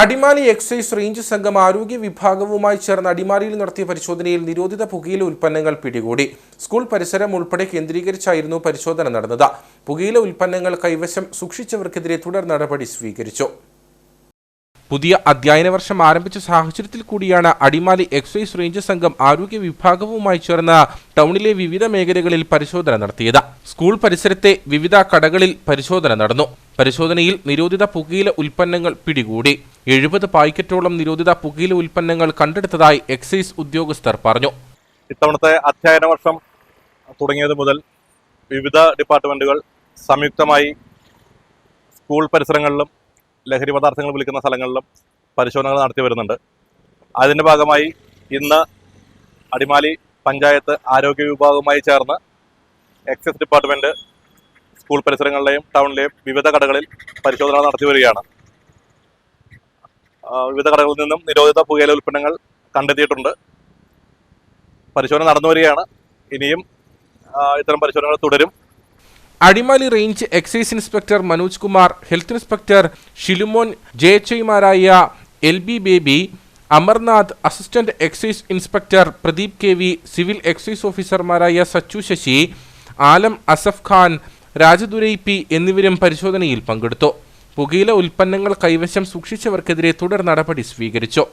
Adimali excise range സംഘം ആരോഗ്യ വിഭാഗവുമായി ചേർന്ന് അടിമാലിയിൽ നടത്തിയ പരിശോധനയിൽ നിരോധിത പുകയില ഉൽപ്പന്നങ്ങൾ പിടികൂടി. സ്കൂൾ പരിസരം ഉൾപ്പെടെ കേന്ദ്രീകരിച്ചായിരുന്നു പരിശോധന നടന്നത്. പുകയില ഉൽപ്പന്നങ്ങൾ കൈവശം സൂക്ഷിച്ചവർക്കെതിരെ തുടർ നടപടി സ്വീകരിച്ചു. പുതിയ അധ്യയന വർഷം ആരംഭിച്ച സാഹചര്യത്തിൽ കൂടിയാണ് അടിമാലി എക്സൈസ് റേഞ്ച് സംഘം ആരോഗ്യ വിഭാഗവുമായി ചേർന്ന് ടൗണിലെ വിവിധ മേഖലകളിൽ പരിശോധന നടത്തിയത്. സ്കൂൾ പരിസരത്തെ വിവിധ കടകളിൽ പരിശോധന നടന്നു. പരിശോധനയിൽ നിരോധിത പുകയില ഉൽപ്പന്നങ്ങൾ പിടികൂടി. എഴുപത് പായ്ക്കറ്റോളം നിരോധിത പുകയില ഉൽപ്പന്നങ്ങൾ കണ്ടെടുത്തതായി എക്സൈസ് ഉദ്യോഗസ്ഥർ പറഞ്ഞു. ഇത്തവണത്തെ അധ്യയന വർഷം തുടങ്ങിയത് മുതൽ വിവിധ ഡിപ്പാർട്ട്മെന്റുകൾ സംയുക്തമായി സ്കൂൾ പരിസരങ്ങളിലും ലഹരി പദാർത്ഥങ്ങൾ വിളിക്കുന്ന സ്ഥലങ്ങളിലും പരിശോധനകൾ നടത്തി വരുന്നുണ്ട്. അതിന്റെ ഭാഗമായി ഇന്ന് അടിമാലി പഞ്ചായത്ത് ആരോഗ്യ വിഭാഗവുമായി ചേർന്ന് എക്സൈസ് ഡിപ്പാർട്ട്മെന്റ് സ്കൂൾ പരിസരങ്ങളിലെയും ടൗണിലെയും വിവിധ കടകളിൽ പരിശോധന നടത്തി വരികയാണ്. വിവിധ കടകളിൽ നിന്നും നിരോധിത പുകയില ഉൽപ്പന്നങ്ങൾ കണ്ടെത്തിയിട്ടുണ്ട്. പരിശോധന നടന്നു വരികയാണ്. ഇനിയും ഇത്തരം പരിശോധനകൾ തുടരും. Adimali range excise inspector Manoj Kumar health inspector Shilumon J H L B Baby Amarnath assistant excise inspector Pradeep K V civil excise ഓഫീസർമാരായ സച്ചു ശശി ആലം അസഫ് ഖാൻ രാജദുരൈ പി എന്നിവരും പരിശോധനയിൽ പങ്കെടുത്തു. പുകയില ഉൽപ്പന്നങ്ങൾ കൈവശം സൂക്ഷിച്ചവർക്കെതിരെ തുടർ നടപടി സ്വീകരിച്ചു.